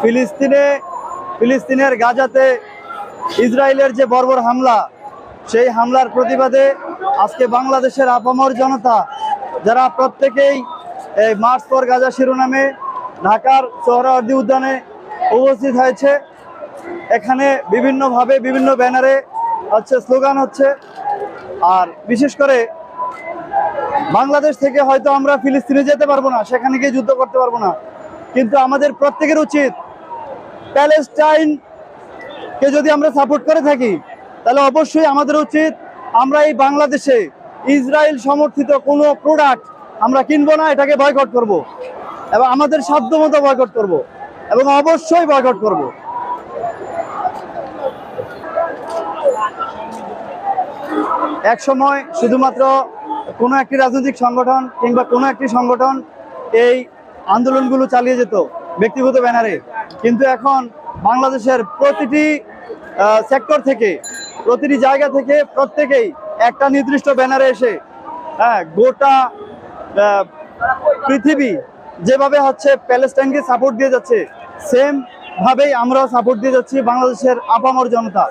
ফিলিস্তিনে, ফিলিস্তিনের গাজাতে ইসরায়েলের যে বর্বর হামলা, সেই হামলার প্রতিবাদে আজকে বাংলাদেশের আপামর জনতা, যারা প্রত্যেকেই এই মার্চ পর গাজা শিরোনামে ঢাকার সোহরাওয়ার্দী উদ্যানে উপস্থিত হয়েছে। এখানে বিভিন্নভাবে, বিভিন্ন ব্যানারে হচ্ছে, স্লোগান হচ্ছে। আর বিশেষ করে বাংলাদেশ থেকে হয়তো আমরা ফিলিস্তিনে যেতে পারব না, সেখানে গিয়ে যুদ্ধ করতে পারব না কিন্তু আমাদের প্রত্যেকের উচিত প্যালেস্টাইন কে যদি আমরা সাপোর্ট করে থাকি, তাহলে অবশ্যই আমাদের উচিত আমরা এই বাংলাদেশে ইসরায়েল সমর্থিত কোনো প্রোডাক্ট আমরা কিনবো না, এটাকে বয়কট করব। এবং আমাদের সাধ্য মতো বয়কট করব। এবং অবশ্যই বয়কট করব। এক সময় শুধুমাত্র কোনো একটি রাজনৈতিক সংগঠন কিংবা কোনো একটি সংগঠন এই আন্দোলনগুলো চালিয়ে যেত ব্যক্তিগত ব্যানারে। কিন্তু এখন বাংলাদেশের প্রতিটি সেক্টর থেকে, প্রতিটি জায়গা থেকে প্রত্যেকেই একটা নির্দিষ্ট ব্যানারে এসে হ্যাঁ গোটা পৃথিবী যেভাবে হচ্ছে প্যালেস্টাইনকে সাপোর্ট দিয়ে যাচ্ছে সেম ভাবেই আমরাও সাপোর্ট দিয়ে যাচ্ছি বাংলাদেশের আপামর জনতা।